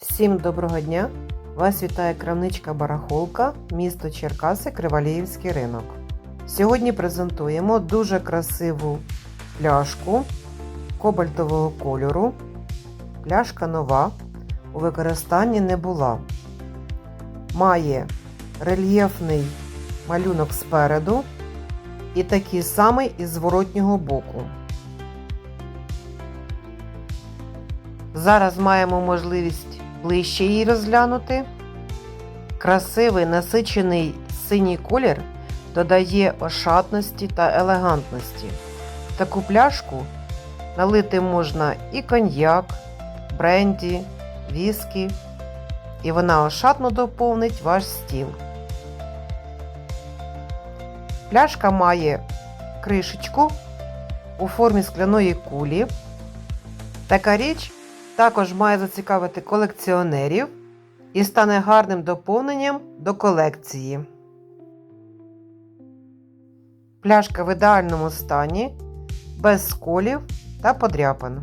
Всім доброго дня! Вас вітає крамничка Барахолка, місто Черкаси, Криваліївський ринок. Сьогодні презентуємо дуже красиву пляшку кобальтового кольору. Пляшка нова, у використанні не була. Має рельєфний малюнок спереду і такий самий із зворотнього боку. Зараз маємо можливість ближче її розглянути. Красивий насичений синій колір додає ошатності та елегантності. В таку пляшку налити можна і коньяк, бренді, віскі, і вона ошатно доповнить ваш стіл. Пляшка має кришечку у формі скляної кулі. Така річ також має зацікавити колекціонерів і стане гарним доповненням до колекції. Пляшка в ідеальному стані, без сколів та подряпин.